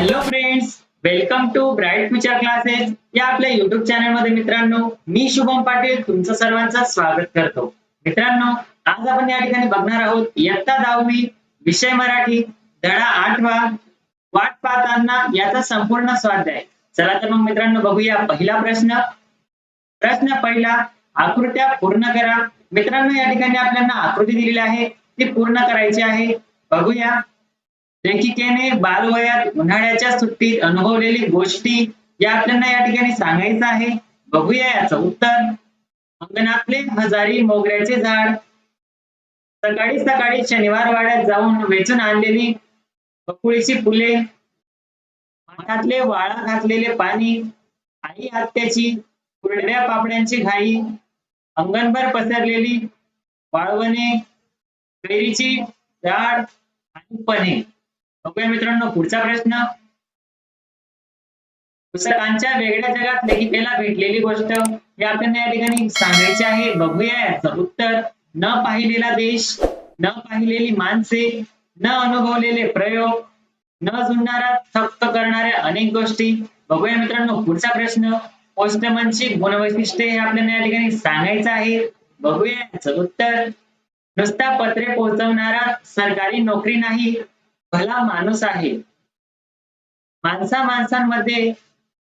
Hello friends welcome to bright future classes या आपल्या YouTube चॅनलमध्ये मित्रांनो मी शुभम पाटील तुमचं सर्वांचं स्वागत करतो. मित्रांनो आज आपण या ठिकाणी बघणार आहोत इयत्ता दहावी विषय मराठी धडा आठवा वाट पाहताना याचा संपूर्ण स्वाध्याय. चला तर मग मित्रांनो बघूया पहिला प्रश्न. प्रश्न पहिला आकृत्या पूर्ण करा. मित्रांनो या ठिकाणी आपल्याला आकृती दिलेली आहे. ती पूर्ण करायची आहे. बघूया. लेखिकेने बालवयात उन्हाळ्याच्या सुट्टीत अनुभवलेली गोष्टी या आपल्याला या ठिकाणी सांगायचं आहे. बघूया याचं उत्तर. अंगणातले हजारी मोगऱ्याचे झाड. सकाळी सकाळी शनिवार वाड्यात जाऊन वेचून आणलेली बकुळीची फुले. हातातले वाळा घातलेले पाणी. आई आत्याची कुरड्या पापड्यांची घाई. अंगणभर पसरलेली वाळवणे. कैरीची झाड आणि पणे. बघूया मित्रांनो पुढचा प्रश्न. पुस्तकांच्या वेगळ्या जगात लेखिकेला भेटलेली गोष्ट हे आपल्याला या ठिकाणी सांगायचे आहे. बघूया याचं उत्तर. न पाहिलेला देश न पाहिलेली माणसे न अनुभवलेले प्रयोग न जुळणारा थक्त करणाऱ्या अनेक गोष्टी. बघूया मित्रांनो पुढचा प्रश्न. पोस्टमनची गुणवैशिष्ट्ये हे आपल्याला या ठिकाणी सांगायचं आहे. बघूया याचं उत्तर. नुसता पत्रे पोहोचवणारा सरकारी नोकरी नाही भला माणूस आहे. माणसा माणसांमध्ये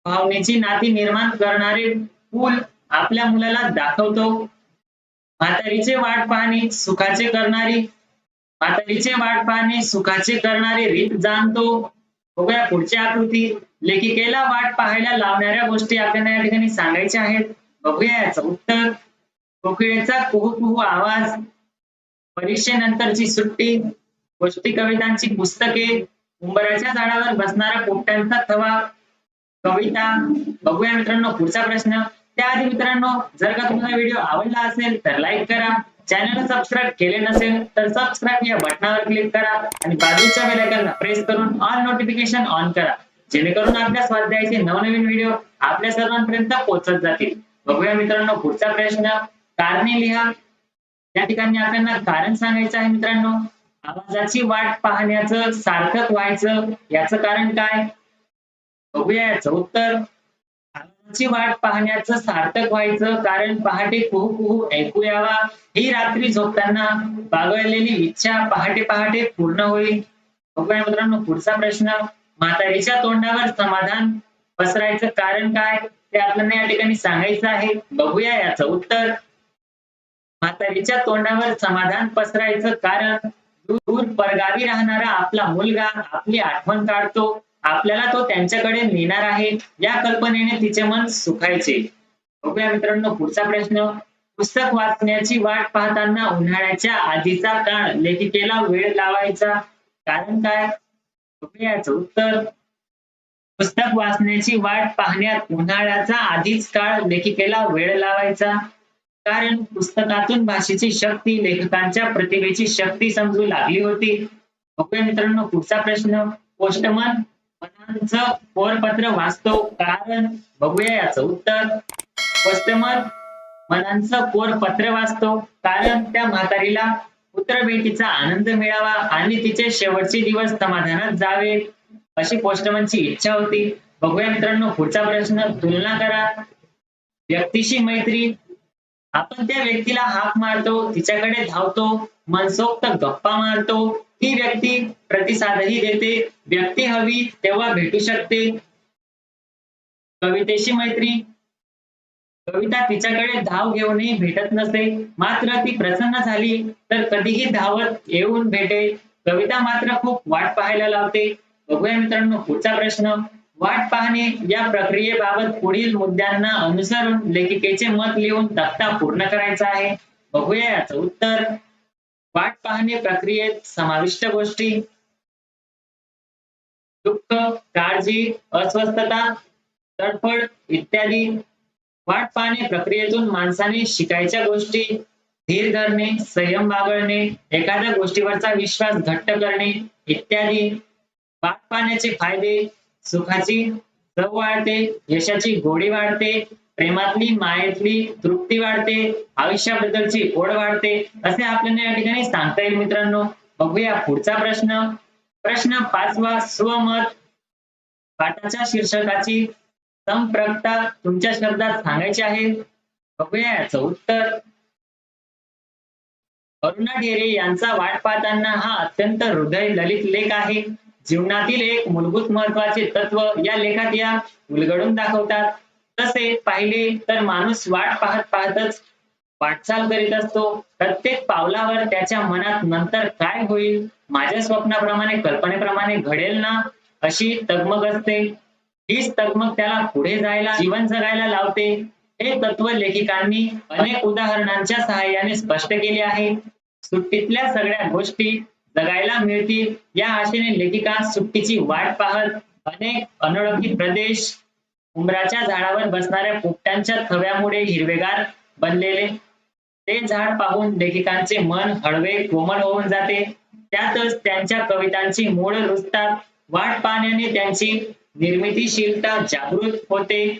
भावनेची नाती निर्माण करणारे पूल आपल्या मुलाला दाखवतो. म्हातारीचे वाट पाहणे सुखाचे करणारी म्हातारीचे वाट पाहणे सुखाचे करणारे रीत जाणतो. बघूया पुढची आकृती लेखिकेला वाट पाहायला लावणाऱ्या गोष्टी आपल्याला या ठिकाणी सांगायच्या आहेत. बघूया याचं उत्तर. कोकिळेचा कुहू कुहू आवाज. परीक्षेनंतरची सुट्टी. गोष्टी कवितांची पुस्तके उंबराच्या झाडावर बसणारा पोपट्यांचा थवा कविता. बघूया मित्रांनो पुढचा प्रश्न. त्याआधी मित्रांनो जर का तुम्हाला व्हिडिओ आवडला असेल तर लाईक करा. चॅनल सबस्क्राईब केले नसेल तर सबस्क्राईब या बटनावर क्लिक करा आणि बाजूच्या बेलायकनला प्रेस करून ऑल नोटिफिकेशन ऑन करा. जेणेकरून आपल्या स्वाध्यायाचे नवनवीन व्हिडिओ आपल्या सर्वांपर्यंत पोहोचत जातील. बघूया मित्रांनो पुढचा प्रश्न. कारणे लिहा. या ठिकाणी आपल्याला कारण सांगायचं आहे मित्रांनो. आवाजाची वाट पाहण्याचं सार्थक व्हायचं याचं कारण काय? बघूया याचं उत्तर. आवाजाची वाट पाहण्याचं सार्थक व्हायचं कारण पहाटे कुहू कुहू ऐकू यावा ही रात्री झोपताना बागळलेली इच्छा पहाटे पहाटे पूर्ण होईल. बघूया मित्रांनो पुढचा प्रश्न. म्हातारीच्या तोंडावर समाधान पसरायचं कारण काय? ते आपल्याला या ठिकाणी सांगायचं आहे. बघूया याचं उत्तर. म्हातारीच्या तोंडावर समाधान पसरायचं कारण दूर परगावी राहणारा आपला मुलगा आपली आठवण काढतो. आपल्याला तो त्यांच्याकडे नेणार आहे. या कल्पनेने तिचे मन सुखायचे. बघूया मित्रांनो पुढचा प्रश्न. पुस्तक वाचण्याची वाट पाहताना उन्हाळ्याच्या आधीचा काळ लेखिकेला वेळ लावायचा. कारण काय? बघूया याचं उत्तर. पुस्तक वाचण्याची वाट पाहण्यात उन्हाळ्याचा आधीच काळ लेखिकेला वेळ लावायचा. कारण पुस्तकातून भाषेची शक्ती लेखकांच्या प्रतिभेची शक्ती समजू लागली होती. बघूया मित्रांनो पुढचा प्रश्न. पोस्टमन मनांचं पोरपत्र वाचतो कारण बघूया याचं उत्तर. पोस्टमन मनांचं पोरपत्र वाचतो कारण त्या म्हातारीला पुत्र भेटीचा आनंद मिळावा आणि तिचे शेवटचे दिवस समाधानात जावे अशी पोस्टमनची इच्छा होती. बघूया मित्रांनो पुढचा प्रश्न. तुलना करा. व्यक्तीशी मैत्री आपण त्या व्यक्तीला हाक मारतो तिच्याकडे धावतो मनसोक्त गप्पा मारतो ती व्यक्ती प्रतिसादही देते व्यक्ती हवी तेव्हा भेटू शकते. कवितेशी मैत्री. कविता तिच्याकडे धाव घेऊनही भेटत नसे मात्र ती प्रसन्न झाली तर कधीही धावत येऊन भेटे. कविता मात्र खूप वाट पाहायला लावते. बघूया मित्रांनो पुढचा प्रश्न. वाट पाहणे या प्रक्रियेबाबत पुढील मुद्द्यांना अनुसरून लेखिकेचे मत लिहून तक्ता पूर्ण करायचा आहे. बघूया याचं उत्तर. वाट पाहणे प्रक्रियेत समाविष्ट गोष्टी. दुःख काळजी अस्वस्थता तडफड इत्यादी. वाट पाहणे प्रक्रियेतून माणसाने शिकायच्या गोष्टी. धीर धरणे संयम बाळगणे एखाद्या गोष्टीवरचा विश्वास घट्ट करणे इत्यादी. वाट पाहण्याचे फायदे सुखाची चव वाढते यशाची गोडी वाढते प्रेमातली मायेतली तृप्ती वाढते आयुष्याबद्दलची ओढ वाढते. असे आपल्याला या ठिकाणी सांगता येईल मित्रांनो. बघूया पुढचा प्रश्न. प्रश्न पाचवा स्वमत पाठाच्या शीर्षकाची संप्रक्ता तुमच्या शब्दात सांगायची आहे. बघूया याच उत्तर. अरुणा ढेरे यांचा वाट पाहताना हा अत्यंत हृदय ललित लेख आहे. जीवनातील एक मूलभूत महत्त्वाचे तत्व या लेखात या उलगडून दाखवतात. तसे पाहिले तर माणूस वाट पाहत पाहतच वाटचाल करीत असतो. प्रत्येक पावलावर त्याच्या मनात नंतर काय होईल माझ्या स्वप्नाप्रमाणे कल्पनेप्रमाणे घडेल ना अशी तगमग असते. हीच तगमग त्याला पुढे जायला जीवन जगायला लावते. हे तत्व लेखिकांनी अनेक उदाहरणांच्या सहाय्याने स्पष्ट केले आहे. सुट्टीतल्या सगळ्या गोष्टी बघायला मिळतील. या आशेने लेखिका सुट्टीची वाट पाहत अनेक अनोळखी प्रदेश उमराच्या झाडावर बसणाऱ्या पोपट्यांच्या थव्यामुळे हिरवेगार बनलेले. ते झाड पाहून लेखिकांचे मन हळवे कोमल होऊन जाते. त्यातच त्यांच्या कवितांची मूळ रुजतात. वाट पाहण्याने त्यांची निर्मितीशीलता जागृत होते.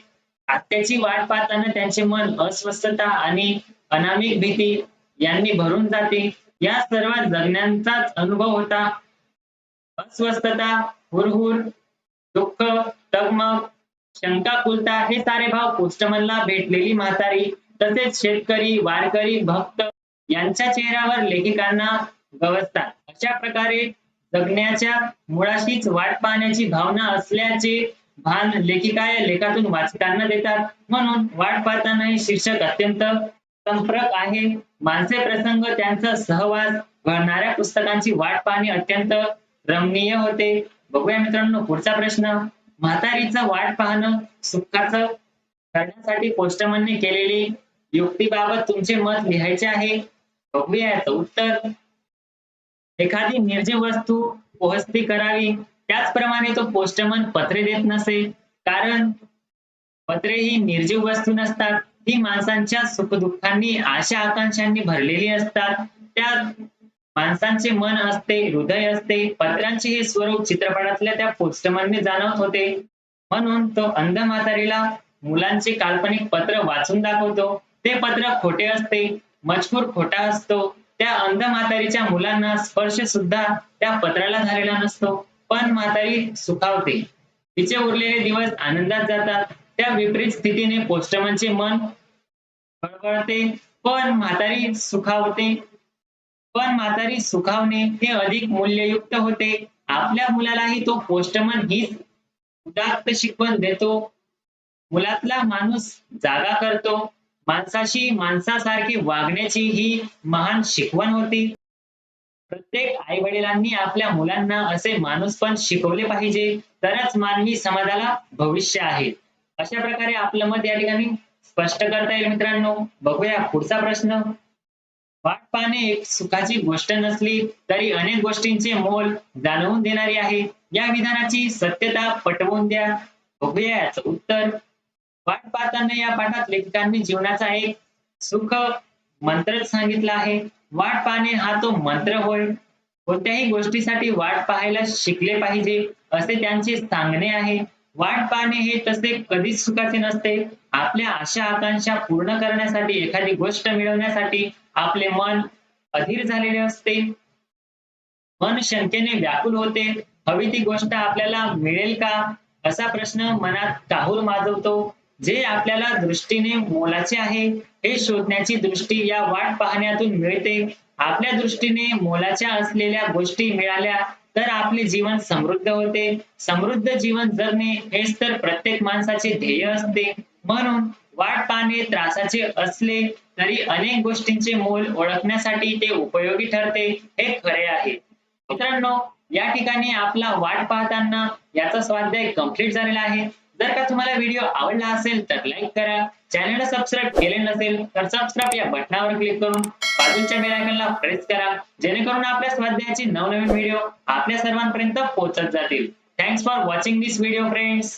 आत्याची वाट पाहताना त्यांचे मन अस्वस्थता आणि अनामिक भीती यांनी भरून जाते. या सर्व जगण्यांचाच अनुभव होता. अस्वस्थता हुरहुर दुःख तगमग शंकाकुलता हे सारे भाव पोस्टमनला भेटलेली म्हातारी तसेच शेतकरी वारकरी भक्त यांच्या चेहऱ्यावर लेखिकांना गवसतात. अशा प्रकारे जगण्याच्या मुळाशीच वाट पाहण्याची भावना असल्याचे भान लेखिका या लेखातून वाचकांना देतात. म्हणून वाट पाहताना हे शीर्षक अत्यंत संप्रक आहे. माणसे प्रसंग त्यांचा सहवास घडणाऱ्या पुस्तकांची वाट पाहणे अत्यंत रमणीय होते. बघूया मित्रांनो पुढचा प्रश्न. म्हातारीचं वाट पाहणं सुखाचं करण्यासाठी पोस्टमनने केलेली युक्तीबाबत तुमचे मत लिहायचे आहे. बघूया याचं उत्तर. एखादी निर्जीव वस्तू पोहचती करावी. त्याचप्रमाणे तो पोस्टमन पत्रे देत नसे. कारण पत्रे ही निर्जीव वस्तू नसतात. ती माणसांच्या सुखदुःखांनी आशा आकांक्षांनी भरलेली असतात. त्यात माणसांचे मन असते हृदय असते. पत्रांचे हे स्वरूप चित्रपटातल्या त्या पोस्टमनने जाणवत होते. म्हणून तो अंध म्हातारीला मुलांचे काल्पनिक पत्र वाचून दाखवतो. ते पत्र खोटे असते मजकूर खोटा असतो. त्या अंध म्हातारीच्या मुलांना स्पर्श सुद्धा त्या पत्राला झालेला नसतो. पण म्हातारी सुखावते. तिचे उरलेले दिवस आनंदात जातात. त्या विपरीत स्थितीने पोस्टमनचे मन कळवळते पण म्हातारी सुखावते. पण म्हातारी सुखावणे हे अधिक मूल्ययुक्त होते. आपल्या मुलालाही तो पोस्टमन हीच उदात्त शिकवण देतो. मुलातला माणूस जागा करतो. माणसाशी माणसासारखे वागण्याची ही महान शिकवण होती. प्रत्येक आई वडिलांनी आपल्या मुलांना असे माणूस पण शिकवले पाहिजे. तरच मानवी समाजाला भविष्य आहे. अशा प्रकारे आपलं मत या ठिकाणी स्पष्ट करता येईल मित्रांनो. बघूया पुढचा प्रश्न. वाट पाहणे एक सुखाची गोष्ट नसली तरी अनेक गोष्टींचे मोल जाणवून देणारी आहे. या विधानाची सत्यता पटवून द्या. बघूया याच उत्तर. वाट पाहताना या पाठात लेखकांनी जीवनाचा एक सुख मंत्रच सांगितला आहे. वाट पाहणे हा तो मंत्र होय. कोणत्याही गोष्टीसाठी वाट पाहायला शिकले पाहिजे असे त्यांचे सांगणे आहे. वाट पाहणे हे तसे कधीच सुखाचे नसते. आपल्या आशा आकांक्षा पूर्ण करण्यासाठी एखादी गोष्ट मिळवण्यासाठी आपले मन अधीर झालेले असते. मन शंकेने व्याकुल होते. हवी ती गोष्ट आपल्याला मिळेल का? असा प्रश्न मनात काहूर माजवतो? जे आपल्याला दृष्टीने मोलाचे आहे हे शोधण्याची दृष्टी या वाट पाहण्यातून मिळते. आपल्या दृष्टीने मोलाच्या असलेल्या गोष्टी मिळाल्या तर आपले जीवन समृद्ध होते. समृद्ध जीवन जगणे हेच तर प्रत्येक माणसाचे ध्येय असते. म्हणून वाट पाहणे त्रासाचे असले तरी अनेक गोष्टींचे मोल ओळखण्यासाठी ते उपयोगी ठरते. हे खरे आहे. मित्रांनो या ठिकाणी आपला वाट पाहताना याचा स्वाध्याय कंप्लीट झालेला आहे. जर का तुम्हाला व्हिडिओ आवडला असेल तर लाईक करा. चॅनलला सबस्क्राईब केले नसेल तर सबस्क्राईब या बटनावर क्लिक करून बाजूच्या बेलायकनला प्रेस करा. जेणेकरून आपल्या स्वाध्यायाचे नवनवीन व्हिडिओ आपल्या सर्वांपर्यंत पोहोचत जातील. Thanks for watching this video friends